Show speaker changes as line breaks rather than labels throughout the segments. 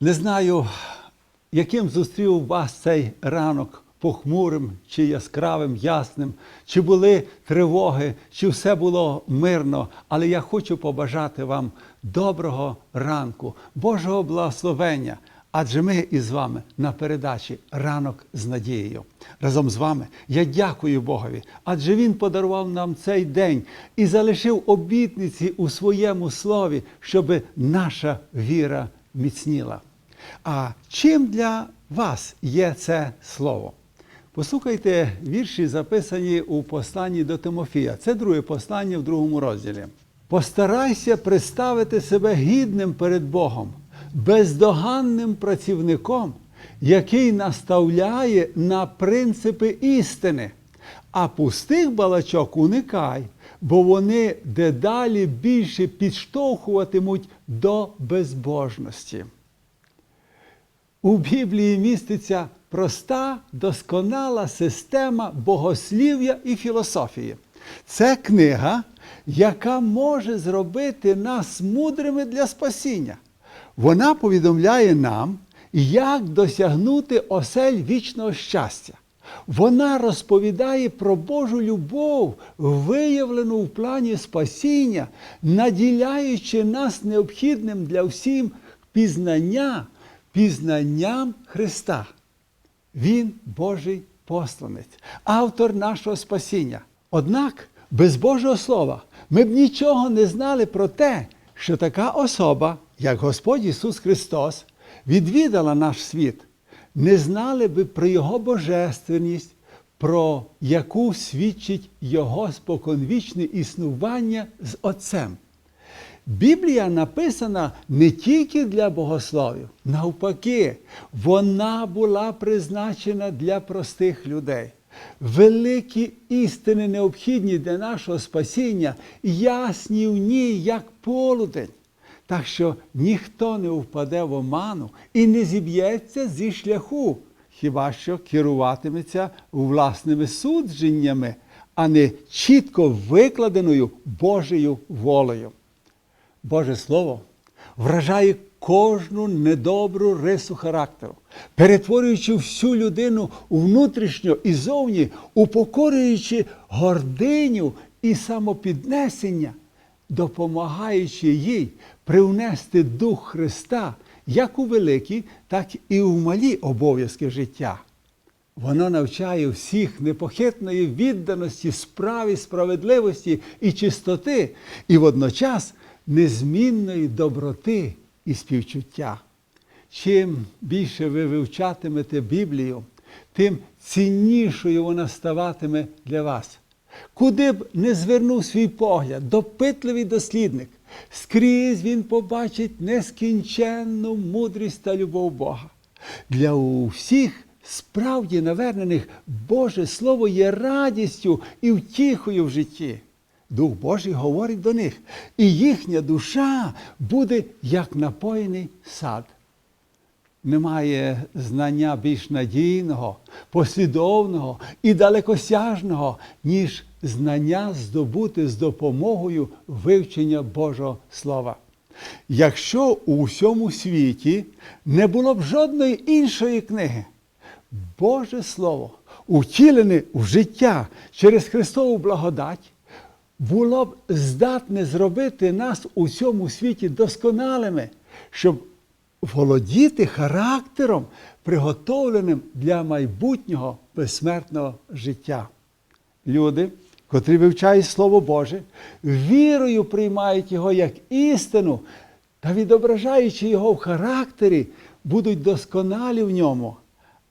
Не знаю, яким зустрів вас цей ранок похмурим чи яскравим, ясним, чи були тривоги, чи все було мирно. Але я хочу побажати вам доброго ранку, Божого благословення. Адже ми із вами на передачі Ранок з надією. Разом з вами я дякую Богові, адже Він подарував нам цей день і залишив обітниці у своєму слові, щоб наша віра міцніла. А чим для вас є це слово? Послухайте вірші, записані у посланні до Тимофія. Це друге послання в другому розділі. Постарайся представити себе гідним перед Богом, бездоганним працівником, який наставляє на принципи істини, а пустих балачок уникай, бо вони дедалі більше підштовхуватимуть до безбожності. У Біблії міститься проста, досконала система богослів'я і філософії. Це книга, яка може зробити нас мудрими для спасіння. Вона повідомляє нам, як досягнути осель вічного щастя. Вона розповідає про Божу любов, виявлену в плані спасіння, наділяючи нас необхідним для всім пізнання, пізнанням Христа. Він Божий посланець, автор нашого спасіння. Однак без Божого Слова ми б нічого не знали про те, що така особа, як Господь Ісус Христос, відвідала наш світ, не знали би про Його божественність, про яку свідчить Його споконвічне існування з Отцем. Біблія написана не тільки для богословів, навпаки, вона була призначена для простих людей. Великі істини необхідні для нашого спасіння, ясні в ній, як полудень. Так що ніхто не впаде в оману і не зіб'ється зі шляху, хіба що керуватиметься власними судженнями, а не чітко викладеною Божою волею. Боже Слово вражає кожну недобру рису характеру, перетворюючи всю людину внутрішньо і зовні, упокорюючи гординю і самопіднесення, допомагаючи їй привнести Дух Христа як у великі, так і у малі обов'язки життя. Воно навчає всіх непохитної відданості, справі, справедливості і чистоти, і водночас незмінної доброти і співчуття. Чим більше ви вивчатимете Біблію, тим ціннішою вона ставатиме для вас. Куди б не звернув свій погляд, допитливий дослідник, скрізь він побачить нескінченну мудрість та любов Бога. Для усіх справді навернених Боже Слово є радістю і втіхою в житті. Дух Божий говорить до них, і їхня душа буде як напоєний сад. Немає знання більш надійного, послідовного і далекосяжного, ніж знання здобути з допомогою вивчення Божого Слова. Якщо у всьому світі не було б жодної іншої книги, Боже Слово, утілене в життя через Христову благодать, було б здатне зробити нас у цьому світі досконалими, щоб володіти характером, приготовленим для майбутнього безсмертного життя. Люди, котрі вивчають Слово Боже, вірою приймають його як істину та відображаючи його в характері, будуть досконалі в ньому,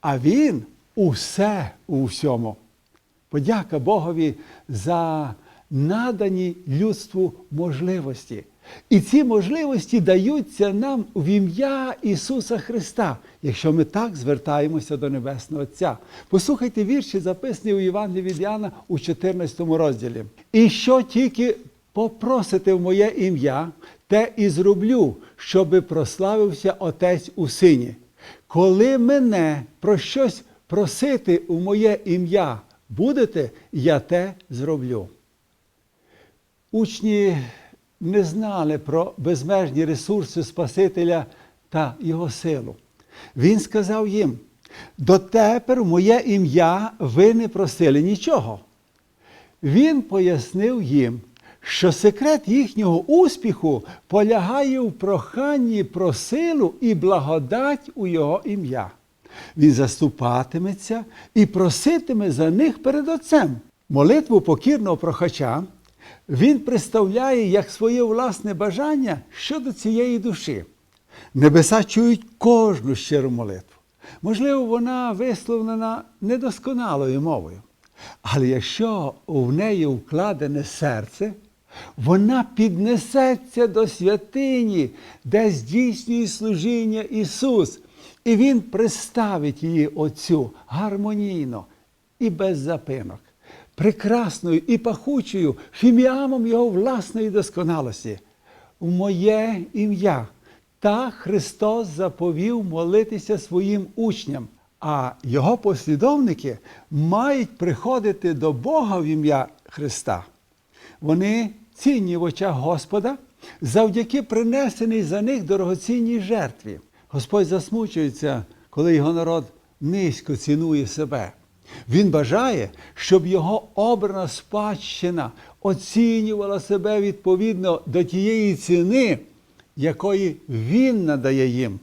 а Він усе у всьому. Подяка Богові за надані людству можливості. І ці можливості даються нам в ім'я Ісуса Христа, якщо ми так звертаємося до Небесного Отця. Послухайте вірші, записані у Євангелії від Яна у 14 розділі. І що тільки попросите в моє ім'я, те і зроблю, щоби прославився Отець у Сині. Коли мене про щось просити у моє ім'я будете, я те зроблю. Учні не знали про безмежні ресурси Спасителя та Його силу. Він сказав їм: дотепер моє ім'я ви не просили нічого. Він пояснив їм, що секрет їхнього успіху полягає в проханні про силу і благодать у Його ім'я. Він заступатиметься і проситиме за них перед Отцем. Молитву покірного прохача він представляє як своє власне бажання щодо цієї душі. Небеса чують кожну щиру молитву. Можливо, вона висловлена недосконалою мовою. Але якщо в неї вкладене серце, вона піднесеться до святині, де здійснює служіння Ісус, і Він представить її Отцю гармонійно і без запинок, прекрасною і пахучою фіміамом Його власної досконалості. В моє ім'я. Та Христос заповів молитися своїм учням, а Його послідовники мають приходити до Бога в ім'я Христа. Вони цінні в очах Господа завдяки принесеній за них дорогоцінній жертві. Господь засмучується, коли його народ низько цінує себе. Він бажає, щоб його обрана спадщина оцінювала себе відповідно до тієї ціни, якої він надає їм.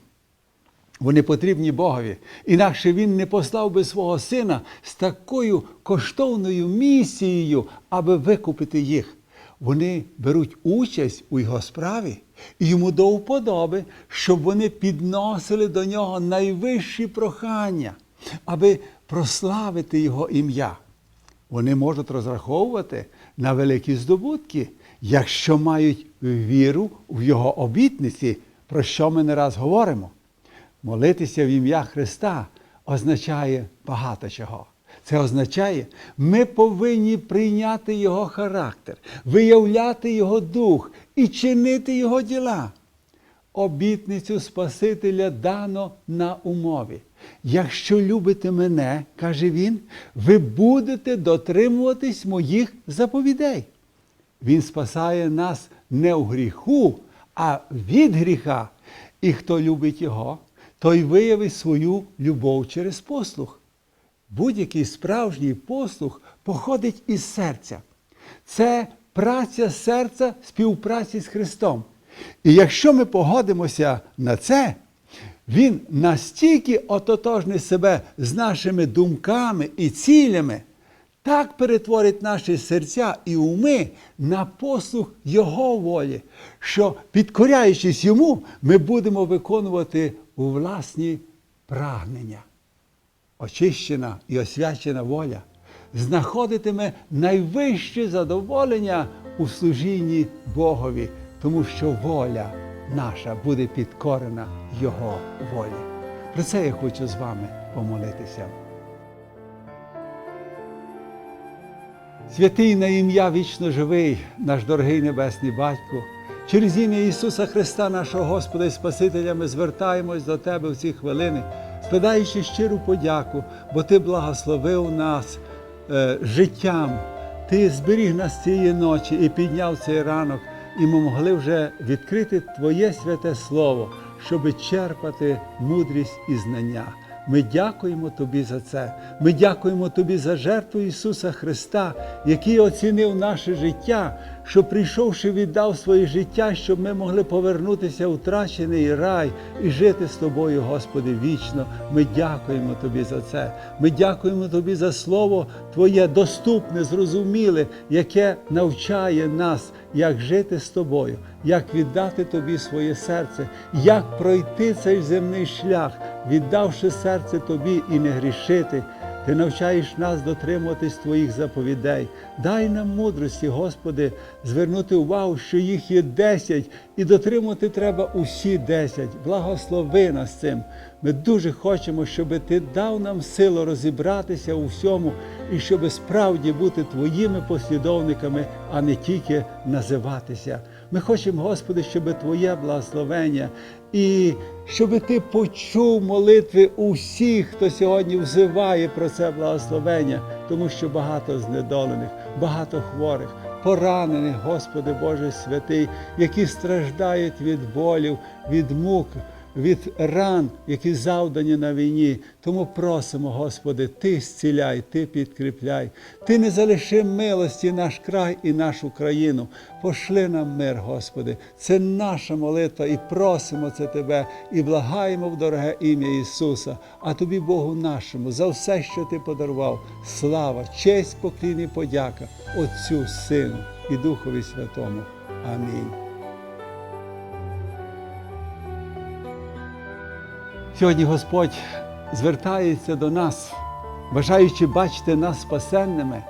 Вони потрібні Богові, інакше він не послав би свого сина з такою коштовною місією, аби викупити їх. Вони беруть участь у його справі, і йому до вподоби, щоб вони підносили до нього найвищі прохання, аби прославити його ім'я. Вони можуть розраховувати на великі здобутки, якщо мають віру в його обітниці, про що ми не раз говоримо. Молитися в ім'я Христа означає багато чого. Це означає, ми повинні прийняти Його характер, виявляти Його дух і чинити Його діла. Обітницю Спасителя дано на умові. Якщо любите мене, каже він, ви будете дотримуватись моїх заповідей. Він спасає нас не у гріху, а від гріха. І хто любить Його, той виявить свою любов через послух. Будь-який справжній послух походить із серця. Це праця серця співпраці з Христом. І якщо ми погодимося на це, Він настільки ототожний себе з нашими думками і цілями, так перетворить наші серця і уми на послух Його волі, що, підкоряючись йому, ми будемо виконувати власні прагнення. Очищена і освячена воля знаходитиме найвище задоволення у служінні Богові, тому що воля наша буде підкорена Його волі. Про це я хочу з вами помолитися. Святий на ім'я вічно живий, наш дорогий Небесний Батько, через ім'я Ісуса Христа, нашого Господа і Спасителя, ми звертаємось до Тебе в ці хвилини, складаючи щиру подяку, бо Ти благословив нас е, життям, Ти зберіг нас цієї ночі і підняв цей ранок, і ми могли вже відкрити Твоє святе Слово, щоби черпати мудрість і знання. Ми дякуємо Тобі за це. Ми дякуємо Тобі за жертву Ісуса Христа, який оцінив наше життя, що прийшовши, віддав своє життя, щоб ми могли повернутися в втрачений рай і жити з Тобою, Господи, вічно. Ми дякуємо Тобі за це. Ми дякуємо Тобі за Слово Твоє доступне, зрозуміле, яке навчає нас, як жити з Тобою, як віддати Тобі своє серце, як пройти цей земний шлях, віддавши серце Тобі і не грішити. Ти навчаєш нас дотримуватись Твоїх заповідей. Дай нам мудрості, Господи, звернути увагу, що їх є десять, і дотримувати треба усі десять. Благослови нас цим. Ми дуже хочемо, щоб Ти дав нам силу розібратися у всьому і щоб справді бути Твоїми послідовниками, а не тільки називатися. Ми хочемо, Господи, щоб Твоє благословення і щоб Ти почув молитви усіх, хто сьогодні взиває про це благословення, тому що багато знедолених, багато хворих, поранених, Господи Боже святий, які страждають від болів, від мук. Від ран, які завдані на війні. Тому просимо, Господи, Ти зціляй, Ти підкріпляй, Ти не залиши милості наш край і нашу країну. Пошли нам мир, Господи. Це наша молитва і просимо це Тебе, і благаємо в дороге ім'я Ісуса, а Тобі, Богу нашому, за все, що Ти подарував. Слава, честь, поклін і подяка Отцю, Сину і Духові Святому. Амінь. Сьогодні Господь звертається до нас, бажаючи бачити нас спасенними,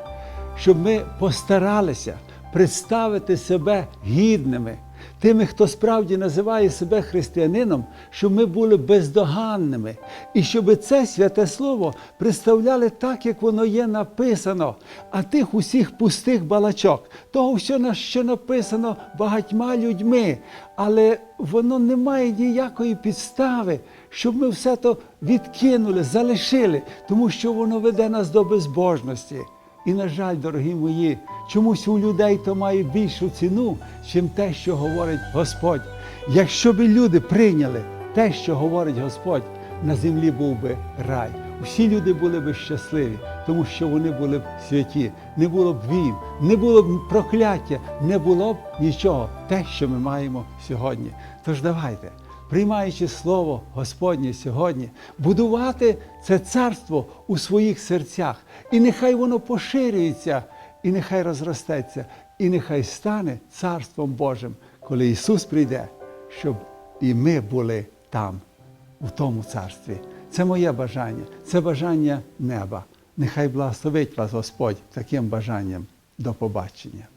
щоб ми постаралися представити себе гідними, тими, хто справді називає себе християнином, щоб ми були бездоганними, і щоб це святе слово представляли так, як воно є написано, а тих усіх пустих балачок, того всього, що написано багатьма людьми, але воно не має ніякої підстави, щоб ми все то відкинули, залишили, тому що воно веде нас до безбожності. І, на жаль, дорогі мої, чомусь у людей то має більшу ціну, чим те, що говорить Господь. Якщо б люди прийняли те, що говорить Господь, на землі був би рай. Усі люди були б щасливі, тому що вони були б святі. Не було б війн, не було б прокляття, не було б нічого, те, що ми маємо сьогодні. Тож давайте приймаючи слово Господнє сьогодні, будувати це царство у своїх серцях. І нехай воно поширюється, і нехай розростеться, і нехай стане царством Божим, коли Ісус прийде, щоб і ми були там, у тому царстві. Це моє бажання, це бажання неба. Нехай благословить вас Господь таким бажанням. До побачення.